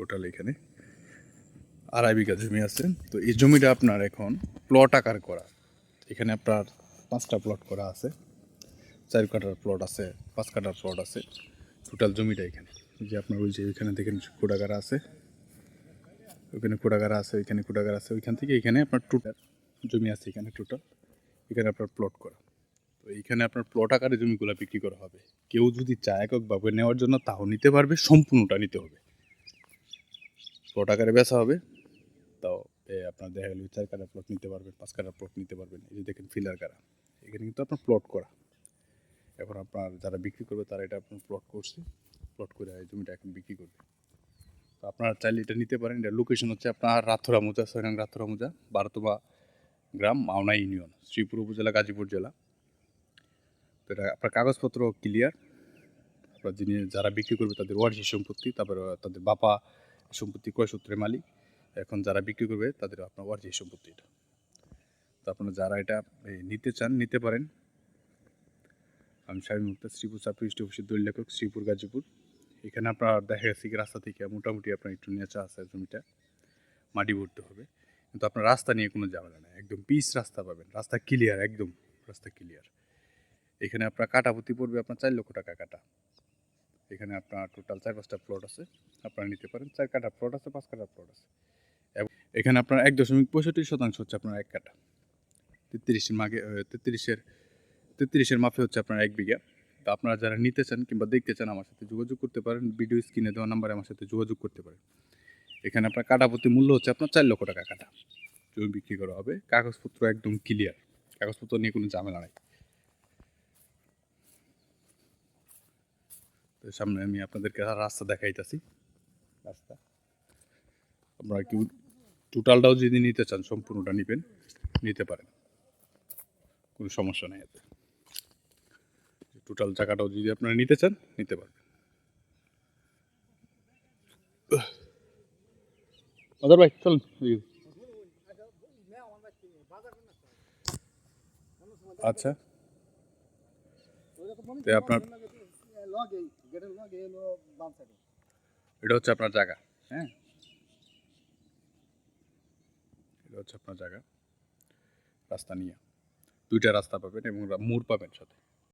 Total এখানে আড়াই বিঘা জমি আছে। তো এই জমিটা আপনার এখন প্লট আকার করা। এখানে আপনার পাঁচটা প্লট করা আছে। চার কাটার প্লট আছে, পাঁচ কাটার প্লট আছে। টোটাল জমিটা এখানে। যে আপনার ওই যে ওইখানে দেখেন কোটাগারা আছে। ওইখানে কোটাগারা আছে, ওইখানে কোটাগারা আছে। ওইখান থেকে এখানে আপনার টোটাল জমি আছে এখানে টোটাল এখানে আপনার প্লট করা। তো এইখানে আপনার প্লট আকারে জমিগুলো বিক্রি করা হবে। কেউ যদি চায় এককভাবে নেওয়ার জন্য তাও নিতে পারবে, সম্পূর্ণটা নিতে হবে। প্লট আকারে বেচা হবে। তাও আপনার দেখা গেল চার কাটা প্লট নিতে পারবেন, পাঁচ কাটা প্লট নিতে পারবেন। এই যে দেখেন ফিলার কারা এখানে কিন্তু আপনার প্লট করা। এখন আপনার যারা বিক্রি করবে তারা এটা আপনার প্লট করছে প্লট করে এই জমিটা এখন বিক্রি করবে। তো আপনারা চাইলে এটা নিতে পারেন। এটা লোকেশন হচ্ছে আপনার রাথুরা মোজা, সৈরাং রাথুরা মোজা, বারোতবা গ্রাম, মাওনা ইউনিয়ন, শ্রীপুর উপজেলা, গাজীপুর জেলা। তো এটা আপনার কাগজপত্র ক্লিয়ার আপনার যিনি যারা বিক্রি করবে তাদের ওয়ারিশ সম্পত্তি, তারপরে তাদের বাপা সম্পত্তি ক্রয় সূত্রে মালিক। এখন যারা বিক্রি করবে তাদের আপনার ওয়ারিশ সম্পত্তি এটা। তো আপনারা যারা এটা নিতে চান, নিতে পারেন। আমি শামীম মুক্তার শ্রীপুর সাব রেজিস্ট্রি অফিসের দলীয় লেখক, শ্রীপুর, গাজীপুর। এখানে আপনার দেখা গেছে কি, রাস্তা থেকে মোটামুটি আপনার একটু নিচে আছে জমিটা। মাটি ভরতে হবে। কিন্তু আপনার রাস্তা নিয়ে কোনো ঝামেলা নেই। একদম পিচ রাস্তা পাবেন। রাস্তা ক্লিয়ার একদম রাস্তা ক্লিয়ার এখানে আপনার কাটাপতি পড়বে আপনার চার লক্ষ টাকা কাটা। এখানে আপনার টোটাল চার পাঁচটা প্লট আছে, আপনারা নিতে পারেন। চার কাটা প্লট আছে, পাঁচ কাটা প্লট আছে। এখানে আপনার এক দশমিক পঁয়ষট্টি শতাংশ হচ্ছে আপনার এক কাটা তেত্রিশের মাগে তেত্রিশের তেত্রিশের মাপে হচ্ছে আপনার এক বিঘা। তো আপনারা যারা নিতে চান কিংবা দেখতে চান আমার সাথে যোগাযোগ করতে পারেন ভিডিও স্ক্রিনে দেওয়া নাম্বারে আমার সাথে যোগাযোগ করতে পারেন। এখানে আপনার কাটাপতি মূল্য হচ্ছে আপনার চার লক্ষ টাকা কাটা জমি বিক্রি করা হবে, কাগজপত্র একদম ক্লিয়ার কাগজপত্র নিয়ে কোনো ঝামেলা নাই। তো সামনে আমি আপনাদেরকে রাস্তা দেখাইতেছি। রাস্তা। আপনারা কি টোটালটাও যদি নিতে চান, সম্পূর্ণটা নেবেন, নিতে পারেন। কোনো সমস্যা নেই এতে। টোটাল জায়গাটাও যদি আপনারা নিতে চান, নিতে পারবেন। ভাই, চলুন। এটা হচ্ছে আপনার জায়গা? হ্যাঁ। এটা হচ্ছে আপনার জায়গা। রাস্তা নিয়ে। দুইটা রাস্তা পাবেন এবং মোড় পাবেন সাথে।